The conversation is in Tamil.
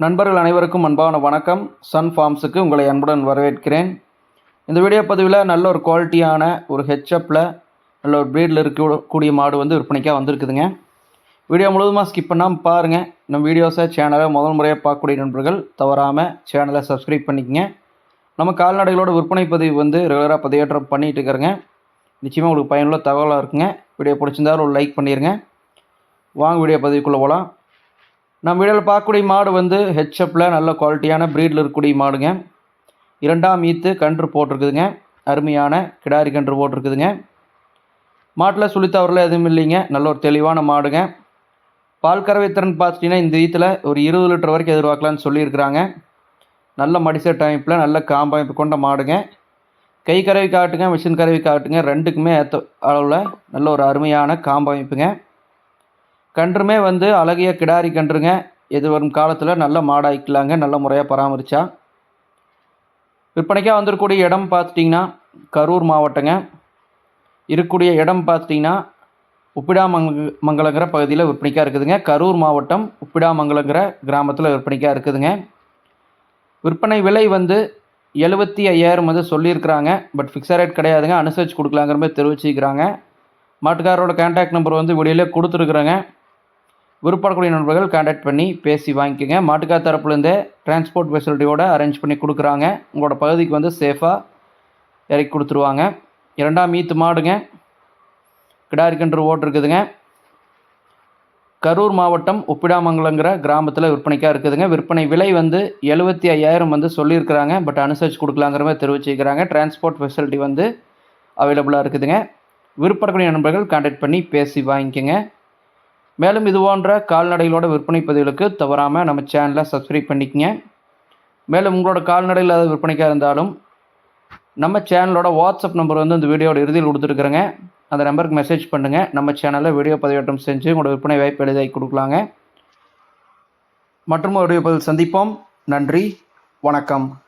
நண்பர்கள் அனைவருக்கும் அன்பான வணக்கம். சன் ஃபார்ம்ஸுக்கு உங்களை அன்புடன் வரவேற்கிறேன். இந்த வீடியோ பதிவில் நல்ல ஒரு குவாலிட்டியான ஒரு ஹெச்அப்பில் நல்ல ஒரு ப்ரீடில் இருக்கக்கூடிய மாடு வந்து விற்பனைக்காக வந்திருக்குதுங்க. வீடியோ முழுவதுமாக ஸ்கிப் பண்ணாமல் பாருங்கள் நம்ம வீடியோஸை சேனலை முதல் முறையாக பார்க்கக்கூடிய நண்பர்கள் தவறாமல் சேனலை சப்ஸ்கிரைப் பண்ணிக்கங்க. நம்ம கால்நடைகளோட விற்பனை பதிவு வந்து ரெகுலராக பதிவேற்றம் பண்ணிகிட்டு இருக்கிறேங்க. நிச்சயமாக உங்களுக்கு பயனுள்ள தகவலாக இருக்குங்க. வீடியோ பிடிச்சிருந்தாலும் ஒரு லைக் பண்ணிடுங்க வாங்க வீடியோ பதிவுக்குள்ளே போகலாம் நம்ம வீடியோவில் பார்க்கக்கூடிய மாடு வந்து ஹெச்எப்பில் நல்ல குவாலிட்டியான ப்ரீடில் இருக்கக்கூடிய மாடுங்க. இரண்டாம் ஈத்து கன்று போட்டிருக்குதுங்க. அருமையான கிடாரி கன்று போட்டிருக்குதுங்க. மாட்டில் சுழித்தவரில் எதுவும் இல்லைங்க. நல்ல ஒரு தெளிவான மாடுங்க. பால் கறவை திறன் பார்த்துட்டிங்கன்னா இந்த ஈத்தில் ஒரு இருபது லிட்டர் வரைக்கும் எதிர்பார்க்கலான்னு சொல்லியிருக்கிறாங்க. நல்ல மடிசெட் அமைப்பில் நல்ல காம்பமைப்பு கொண்ட மாடுங்க. கை கறவை காட்டுங்க மிஷின் கறவை காட்டுங்க ரெண்டுக்குமே ஏற்ற அளவில் நல்ல ஒரு அருமையான காம்பமைப்புங்க கன்றுமே வந்து அழகிய கிடாரி கன்றுங்க. எது வரும் காலத்தில் நல்ல மாடாய்க்கலாங்க நல்ல முறையாக பராமரித்தா விற்பனைக்காக வந்திருக்கக்கூடிய இடம் பார்த்துட்டிங்கன்னா கரூர் மாவட்டங்க. இருக்கக்கூடிய இடம் பார்த்துட்டிங்கன்னா உப்பிடாமங்க மங்கலங்கிற பகுதியில் விற்பனைக்காக இருக்குதுங்க. கரூர் மாவட்டம் உப்பிடாமங்கலங்கிற கிராமத்தில் விற்பனைக்காக இருக்குதுங்க. விற்பனை விலை வந்து எழுபத்தி ஐயாயிரம் வந்து சொல்லியிருக்கிறாங்க. பட் ஃபிக்ஸட் ரேட் கிடையாதுங்க. அனுசரித்து கொடுக்கலாங்கிற மாதிரி தெரிவிச்சிருக்கிறாங்க. மாட்டுக்காரரோட கான்டாக்ட் நம்பர் வந்து வீடியோலே கொடுத்துருக்குறேங்க. விருப்பப்படக்கூடிய நண்பர்கள் கான்டாக்ட் பண்ணி பேசி வாங்கிக்கோங்க. மாட்டுக்கா தரப்புலேருந்தே டிரான்ஸ்போர்ட் ஃபெசிலிட்டியோட அரேஞ்ச் பண்ணி கொடுக்குறாங்க. உங்களோட பகுதிக்கு வந்து சேஃபாக இறக்கி கொடுத்துருவாங்க. இரண்டாம் மீத்து மாடுங்க. கிடாரி ஓட்டு இருக்குதுங்க. கரூர் மாவட்டம் உப்பிடாமங்கலங்கிற கிராமத்தில் விற்பனைக்காக இருக்குதுங்க. விற்பனை விலை வந்து எழுபத்தி ஐயாயிரம் வந்து சொல்லியிருக்கிறாங்க. பட் அனுசரித்து கொடுக்கலாங்கிற மாதிரி தெரிவிச்சிருக்கிறாங்க. டிரான்ஸ்போர்ட் ஃபெசிலிட்டி வந்து அவைலபிளாக இருக்குதுங்க. விருப்பப்படக்கூடிய நண்பர்கள் கான்டாக்ட் பண்ணி பேசி வாங்கிக்கோங்க. மேலும் இது போன்ற கால்நடைகளோட விற்பனை பதிவுகளுக்கு தவறாமல் நம்ம சேனலை சப்ஸ்கிரைப் பண்ணிக்கங்க. மேலும் உங்களோட கால்நடையில் ஏதாவது விற்பனைக்காக இருந்தாலும் நம்ம சேனலோட வாட்ஸ்அப் நம்பர் வந்து இந்த வீடியோட இறுதியில் கொடுத்துருக்குறேங்க. அந்த நம்பருக்கு மெசேஜ் பண்ணுங்கள் நம்ம சேனலில் வீடியோ பதிவேற்றம் செஞ்சு உங்களோட விற்பனை வாய்ப்பு எளிதாகி கொடுக்கலாங்க. மற்றும் ஒரு பதில் சந்திப்போம். நன்றி. வணக்கம்.